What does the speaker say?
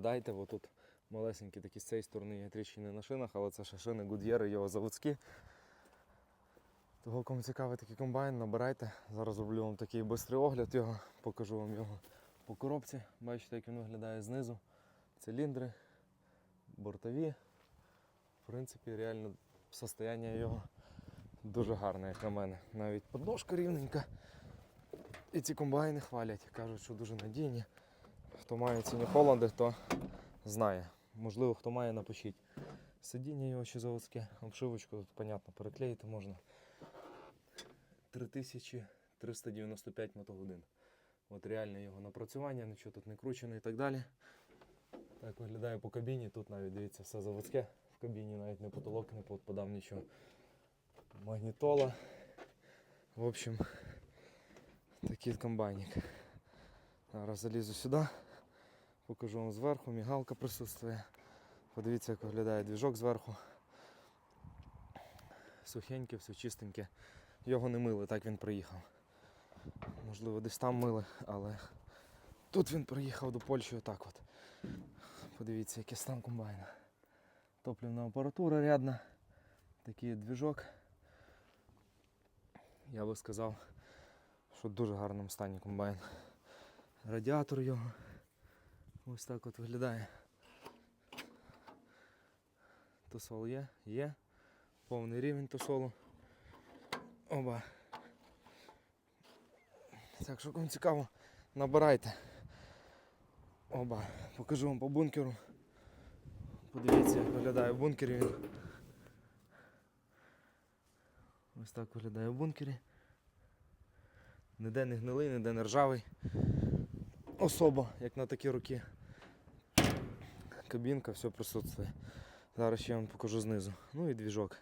Дайте, бо тут малесенькі такі з цієї сторони є тріщини на шинах, але це ще шини Goodyear, його заводські. Того, кому цікавий такий комбайн, набирайте. Зараз зроблю вам такий швидкий огляд його, покажу вам його по коробці. Бачите, як він виглядає знизу. Циліндри, бортові. В принципі, реально состояння його дуже гарне, як на мене. Навіть подножка рівненька. І ці комбайни хвалять, кажуть, що дуже надійні. Хто має ціні Холланди, то знає. Можливо, хто має, напишіть. Сидіння його ще заводське, обшивочку тут, понятно, переклеїти можна. 3395 мотогодин. От реальне його напрацювання, нічого тут не кручено і так далі. Так виглядає по кабіні. Тут навіть дивіться, все заводське. В кабіні навіть не потолок не подпадав нічого. Магнітола. В общем, такий комбайник. Зараз залізу сюди, покажу вам зверху, мігалка присутствує. Подивіться, як виглядає двіжок зверху. Сухеньке, все чистеньке. Його не мили, так він приїхав. Можливо, десь там мили, але тут він приїхав до Польщі отак от. Подивіться, який стан комбайна. Топлівна апаратура рядна. Такий двіжок. Я би сказав, що в дуже гарному стані комбайн. Радіатор його. Ось так от виглядає. Тосол є? Є. Повний рівень тосолу. Оба. Так що кому цікаво, набирайте. Оба. Покажу вам по бункеру. Подивіться, як виглядає в бункері він. Ось так виглядає в бункері. Ніде не гнилий, ніде не ржавий. Особа, як на такі руки. Кабінка, все присутствує. Зараз ще я вам покажу знизу. Ну і двіжок.